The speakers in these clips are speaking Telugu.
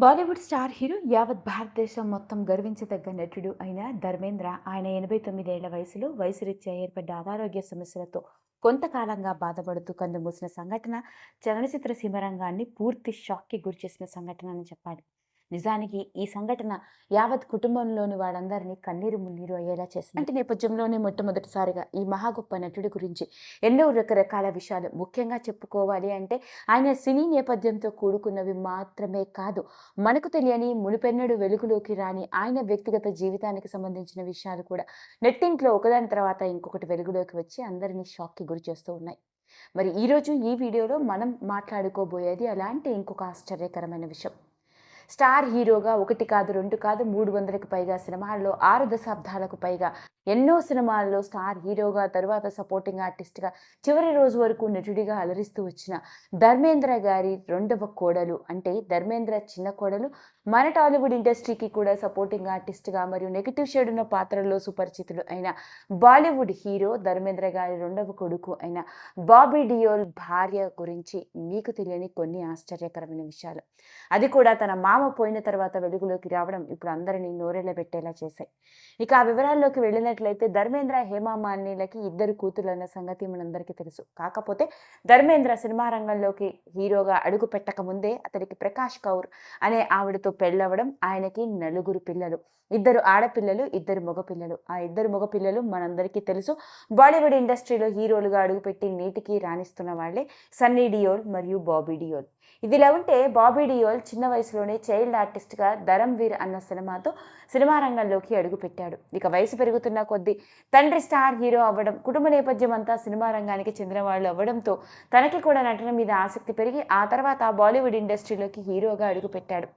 బాలీవుడ్ స్టార్ హీరో యావత్ భారతదేశం మొత్తం గర్వించదగ్గ నటుడు అయిన ధర్మేంద్ర. ఆయన ఎనభై తొమ్మిదేళ్ళ వయసులో వయసురీత్యా ఏర్పడ్డ అనారోగ్య సమస్యలతో కొంతకాలంగా బాధపడుతూ కన్నుమూసిన సంఘటన చలనచిత్ర సీమరంగాన్ని పూర్తి షాక్కి గురిచేసిన సంఘటన అని చెప్పాలి. నిజానికి ఈ సంఘటన యావత్ కుటుంబంలోని వాళ్ళందరినీ కన్నీరు మున్నీరు అయ్యేలా చేసింది. అంటే నేపథ్యంలోనే మొట్టమొదటిసారిగా ఈ మహా గొప్ప నటుడి గురించి ఎన్నో రకరకాల విషయాలు ముఖ్యంగా చెప్పుకోవాలి అంటే ఆయన సినీ నేపథ్యంతో కూడుకున్నవి మాత్రమే కాదు మనకు తెలియని మునిపెన్నడు వెలుగులోకి రాని ఆయన వ్యక్తిగత జీవితానికి సంబంధించిన విషయాలు కూడా నెట్టింట్లో ఒకదాని తర్వాత ఇంకొకటి వెలుగులోకి వచ్చి అందరినీ షాక్కి గురి చేస్తూ ఉన్నాయి. మరి ఈరోజు ఈ వీడియోలో మనం మాట్లాడుకోబోయేది అలాంటి ఇంకొక ఆశ్చర్యకరమైన విషయం. స్టార్ హీరోగా ఒకటి కాదు రెండు కాదు మూడు వందలకు పైగా సినిమాల్లో ఆరు దశాబ్దాలకు పైగా ఎన్నో సినిమాల్లో స్టార్ హీరోగా తరువాత సపోర్టింగ్ ఆర్టిస్ట్గా చివరి రోజు వరకు నటుడిగా అలరిస్తూ వచ్చిన ధర్మేంద్ర గారి రెండవ కోడలు. అంటే ధర్మేంద్ర చిన్న కోడలు. మన టాలీవుడ్ ఇండస్ట్రీకి కూడా సపోర్టింగ్ ఆర్టిస్ట్గా మరియు నెగిటివ్ షేడ్ ఉన్న పాత్రల్లో సుపరిచితులు అయిన బాలీవుడ్ హీరో ధర్మేంద్ర గారి రెండవ కొడుకు అయిన బాబీ డియోల్ భార్య గురించి మీకు తెలియని కొన్ని ఆశ్చర్యకరమైన విషయాలు. అది కూడా తన మామ పోయిన తర్వాత వెలుగులోకి రావడం ఇప్పుడు అందరినీ నోరెళ్ళ పెట్టేలా చేశాయి. ఇక ఆ వివరాల్లోకి వెళ్ళినట్లయితే ధర్మేంద్ర హేమా మాలినీలకి ఇద్దరు కూతురు అన్న సంగతి మనందరికీ తెలుసు. కాకపోతే ధర్మేంద్ర సినిమా రంగంలోకి హీరోగా అడుగు పెట్టక ముందే అతనికి ప్రకాష్ కౌర్ అనే ఆవిడతో పెళ్ళవడం ఆయనకి నలుగురు పిల్లలు. ఇద్దరు ఆడపిల్లలు ఇద్దరు మగపిల్లలు. ఆ ఇద్దరు మగపిల్లలు మనందరికీ తెలుసు. బాలీవుడ్ ఇండస్ట్రీలో హీరోలుగా అడుగుపెట్టి నీటికి రాణిస్తున్న వాళ్ళే సన్నీ డియోల్ మరియు బాబీ డియోల్. ఇదిలా ఉంటే బాబీ డియోల్ చిన్న వయసులోనే చైల్డ్ ఆర్టిస్ట్గా ధరం వీర్ అన్న సినిమాతో సినిమా రంగంలోకి అడుగుపెట్టాడు. ఇక వయసు పెరుగుతున్న కొద్దీ తండ్రి స్టార్ హీరో అవ్వడం కుటుంబ నేపథ్యం అంతా సినిమా రంగానికి చెందిన వాళ్ళు అవ్వడంతో తనకి కూడా నటన మీద ఆసక్తి పెరిగి ఆ తర్వాత బాలీవుడ్ ఇండస్ట్రీలోకి హీరోగా అడుగుపెట్టాడు.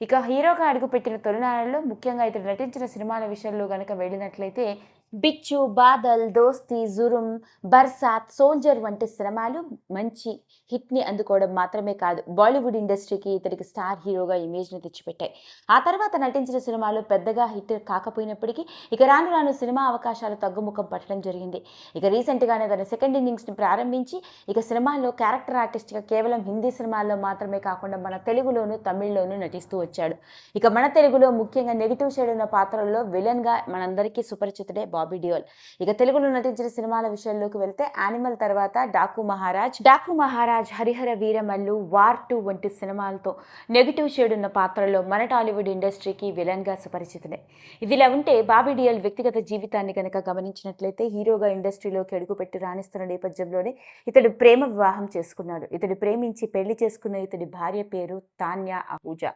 ఇక హీరోగా అడుగుపెట్టిన తొలినాళ్ళలో ముఖ్యంగా ఇతడు నటించిన సినిమాల విషయంలో గనక వెళ్ళినట్లయితే బిచ్చు బాదల్ దోస్తి జురుం బర్సాత్ సోల్జర్ వంటి సినిమాలు మంచి హిట్ని అందుకోవడం మాత్రమే కాదు బాలీవుడ్ ఇండస్ట్రీకి ఇతనికి స్టార్ హీరోగా ఇమేజ్ని తెచ్చిపెట్టాయి. ఆ తర్వాత నటించిన సినిమాలు పెద్దగా హిట్ కాకపోయినప్పటికీ ఇక రాను రాను సినిమా అవకాశాలు తగ్గుముఖం పట్టడం జరిగింది. ఇక రీసెంట్గానే తన సెకండ్ ఇన్నింగ్స్ని ప్రారంభించి ఇక సినిమాల్లో క్యారెక్టర్ ఆర్టిస్ట్గా కేవలం హిందీ సినిమాల్లో మాత్రమే కాకుండా మన తెలుగులోను తమిళ్ళోనూ నటిస్తూ వచ్చాడు. ఇక మన తెలుగులో ముఖ్యంగా నెగిటివ్ షేడ్ ఉన్న పాత్రల్లో విలన్గా మనందరికీ సుపరిచితుడే బాబీ డియోల్. ఇక తెలుగులో నటించిన సినిమాల విషయంలోకి వెళ్తే యానిమల్ తర్వాత డాకు మహారాజ్. డాకు మహారాజ్ హరిహర వీరమల్లు వార్ టూ వంటి సినిమాలతో నెగిటివ్ షేడ్ ఉన్న పాత్రలో మన టాలీవుడ్ ఇండస్ట్రీకి విలన్గా సుపరిచితుడే. ఇదిలా ఉంటే బాబీ డియోల్ వ్యక్తిగత జీవితాన్ని కనుక గమనించినట్లయితే హీరోగా ఇండస్ట్రీలోకి అడుగుపెట్టి రాణిస్తున్న నేపథ్యంలోనే ఇతడు ప్రేమ వివాహం చేసుకున్నాడు. ఇతడు ప్రేమించి పెళ్ళి చేసుకున్న ఇతడి భార్య పేరు తాన్యా అహూజా.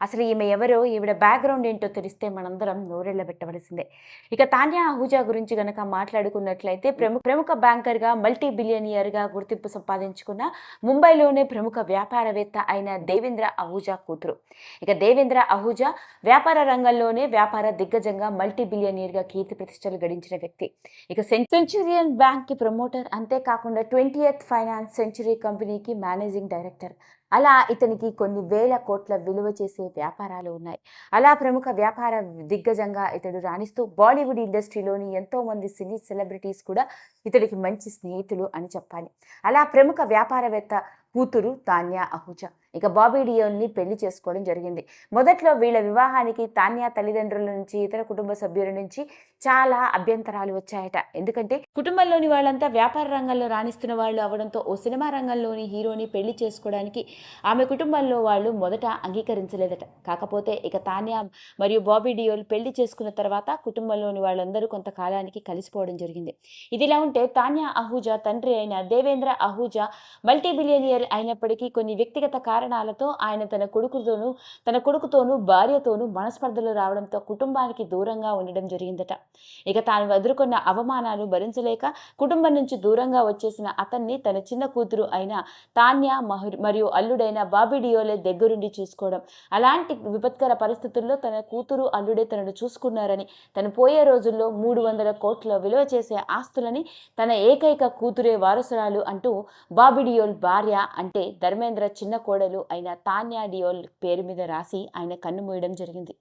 అసలు ఈమె ఎవరో ఈవిడ బ్యాక్గ్రౌండ్ ఏంటో తెలిస్తే మనందరం నోరెళ్ళబెట్టవలసిందే ఇక తాన్యా అహూజా గురించి గనక మాట్లాడుకున్నట్లయితే ప్రముఖ ప్రముఖ బ్యాంకర్గా మల్టీ బిలియనియర్గా గుర్తింపు సంపాదించుకున్న ముంబైలోనే ప్రముఖ వ్యాపారవేత్త అయిన దేవేంద్ర అహూజా కూతురు. ఇక దేవేంద్ర అహూజా వ్యాపార రంగంలోనే వ్యాపార దిగ్గజంగా మల్టీ బిలియనియర్గా కీర్తి ప్రతిష్టలు గడించిన వ్యక్తి. ఇక సెంచురియన్ బ్యాంక్కి ప్రమోటర్ అంతేకాకుండా ట్వంటీ ఫైనాన్స్ సెంచురీ కంపెనీకి మేనేజింగ్ డైరెక్టర్. అలా ఇతనికి కొన్ని వేల కోట్ల విలువ చేసే వ్యాపారాలు ఉన్నాయి. అలా ప్రముఖ వ్యాపార దిగ్గజంగా ఇతడు రాణిస్తూ బాలీవుడ్ ఇండస్ట్రీలోని ఎంతోమంది సినీ సెలబ్రిటీస్ కూడా ఇతడికి మంచి స్నేహితులు అని చెప్పాలి. అలా ప్రముఖ వ్యాపారవేత్త కూతురు తాన్యా అహూజా. ఇక బాబీ డియోల్ని పెళ్ళి చేసుకోవడం జరిగింది. మొదట్లో వీళ్ళ వివాహానికి తాన్యా తల్లిదండ్రుల నుంచి ఇతర కుటుంబ సభ్యుల నుంచి చాలా అభ్యంతరాలు వచ్చాయట. ఎందుకంటే కుటుంబంలోని వాళ్ళంతా వ్యాపార రంగంలో రాణిస్తున్న వాళ్ళు అవడంతో ఓ సినిమా రంగంలోని హీరోని పెళ్ళి చేసుకోవడానికి ఆమె కుటుంబంలో వాళ్ళు మొదట అంగీకరించలేదట. కాకపోతే ఇక తాన్యా మరియు బాబీ డియోల్ పెళ్ళి చేసుకున్న తర్వాత కుటుంబంలోని వాళ్ళందరూ కొంతకాలానికి కలిసిపోవడం జరిగింది. ఇదిలా ఉంటే తాన్యా అహూజా తండ్రి అయిన దేవేంద్ర అహూజా మల్టీ బిలియనియర్ అయినప్పటికీ కొన్ని వ్యక్తిగత కారణాలతో ఆయన తన కొడుకుతోనూ తన కొడుకుతోనూ భార్యతోనూ మనస్పర్ధలు రావడంతో కుటుంబానికి దూరంగా ఉండడం జరిగిందట. ఇక తాను ఎదుర్కొన్న అవమానాలు భరించలేక కుటుంబం నుంచి దూరంగా వచ్చేసిన అతన్ని తన చిన్న కూతురు అయిన తాన్యా మహు- మరియు అల్లుడైన బాబీ డియోలే దగ్గరుండి చూసుకోవడం. అలాంటి విపత్కర పరిస్థితుల్లో తన కూతురు అల్లుడే తనను చూసుకున్నారని తను పోయే రోజుల్లో మూడు వందల కోట్ల విలువ చేసే ఆస్తులని తన ఏకైక కూతురే వారసురాలు అంటూ బాబిడియోల్ భార్య అంటే ధర్మేంద్ర చిన్న కోడలు అయిన తాన్యా డియోల్ పేరు మీద రాసి ఆయన కన్ను మూయడం జరిగింది.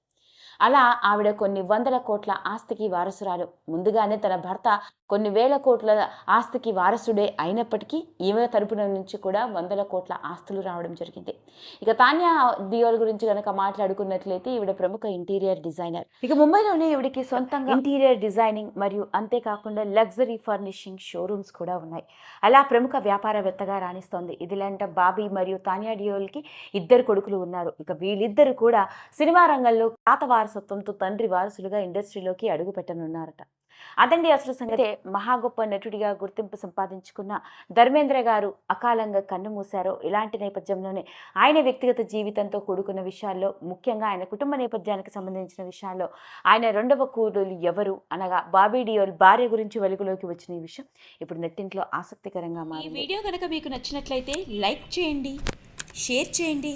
అలా ఆవిడ కొన్ని వందల కోట్ల ఆస్తికి వారసురాలు. ముందుగానే తన భర్త కొన్ని వేల కోట్ల ఆస్తికి వారసుడే అయినప్పటికీ ఈమె తరపున నుంచి కూడా వందల కోట్ల ఆస్తులు రావడం జరిగింది. ఇక తాన్యా దియోల్ గురించి కనుక మాట్లాడుకున్నట్లయితే ఈవిడ ప్రముఖ ఇంటీరియర్ డిజైనర్. ఇక ముంబైలోనే ఈవిడికి సొంతంగా ఇంటీరియర్ డిజైనింగ్ మరియు అంతేకాకుండా లగ్జరీ ఫర్నిషింగ్ షోరూమ్స్ కూడా ఉన్నాయి. అలా ప్రముఖ వ్యాపారవేత్తగా రాణిస్తోంది. ఇదిలాంట బాబీ మరియు తాన్యా డియోల్కి ఇద్దరు కొడుకులు ఉన్నారు. ఇక వీళ్ళిద్దరు కూడా సినిమా రంగంలో తాత వారసత్వంతో తండ్రి వారసులుగా ఇండస్ట్రీలోకి అడుగు పెట్టనున్నారట. అదండి అసలు సంగతే. మహా గొప్ప నటుడిగా గుర్తింపు సంపాదించుకున్న ధర్మేంద్ర గారు అకాలంగా కన్ను మూశారో? ఇలాంటి నేపథ్యంలోనే ఆయన వ్యక్తిగత జీవితంతో కూడుకున్న విషయాల్లో ముఖ్యంగా ఆయన కుటుంబ నేపథ్యానికి సంబంధించిన విషయాల్లో ఆయన రెండవ కూతురు ఎవరు? అనగా బాబీ డియోల్ భార్య గురించి వెలుగులోకి వచ్చిన ఈ విషయం ఇప్పుడు నెట్టింట్లో ఆసక్తికరంగా మారింది. వీడియో కనుక మీకు నచ్చినట్లయితే లైక్ చేయండి షేర్ చేయండి.